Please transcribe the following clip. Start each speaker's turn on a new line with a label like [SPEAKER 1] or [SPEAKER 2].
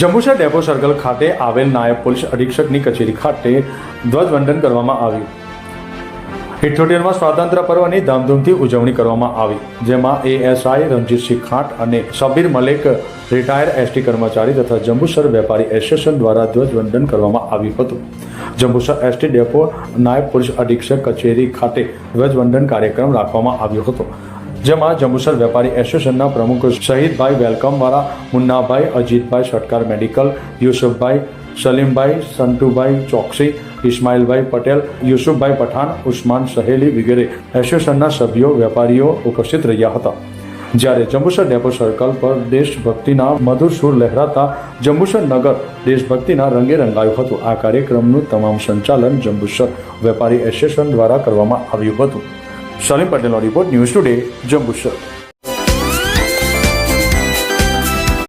[SPEAKER 1] Jambusar depot circle ખાતે આવેલ નાયબ પોલીસ અધિક્ષકની કચેરી ખાતે ધ્વજવંદન કરવામાં આવ્યું. ઇઠ્ઠોતેરમાં સ્વાતંત્ર્ય પર્વની ધામધૂમથી ઉજવણી કરવામાં આવી, જેમાં એએસઆઈ રણજીતસિંહ ખાંટ અને શબીર મલેક, રિટાયર એસટી કર્મચારી તથા જંબુસર વેપારી એસોસિએશન દ્વારા ધ્વજવંદન કરવામાં આવ્યું હતું. જંબુસર એસટી ડેપો નાયબ પોલીસ અધિક્ષક કચેરી ખાતે ધ્વજવંદન કાર્યક્રમ રાખવામાં આવ્યો હતો. જેમાં જંબુસર વેપારી એસોસિએશનના પ્રમુખ શહીદભાઈ વેલકમવાળા મુન્નાભાઈ, અજીતભાઈ સટકાર મેડિકલ, યુસુફભાઈ સલીમભાઈ, સંતુભાઈ ચોકસી, ઇસ્માઇલભાઈ પટેલ, યુસુફભાઈ પઠાણ, ઉસ્માન સહેલી વગેરે એસોસિએશનના સભ્યો, વેપારીઓ ઉપસ્થિત રહ્યા હતા. જ્યારે જંબુસર ડેપો સર્કલ પર દેશભક્તિના મધુર સુર લહેરાતા જંબુસર નગર દેશભક્તિના રંગે રંગાયું હતું. આ કાર્યક્રમનું તમામ સંચાલન જંબુસર વેપારી એસોસિએશન દ્વારા કરવામાં આવ્યું હતું. સલીમ પટેલનો રિપોર્ટ ન્યૂઝ ટુડે જંબુસર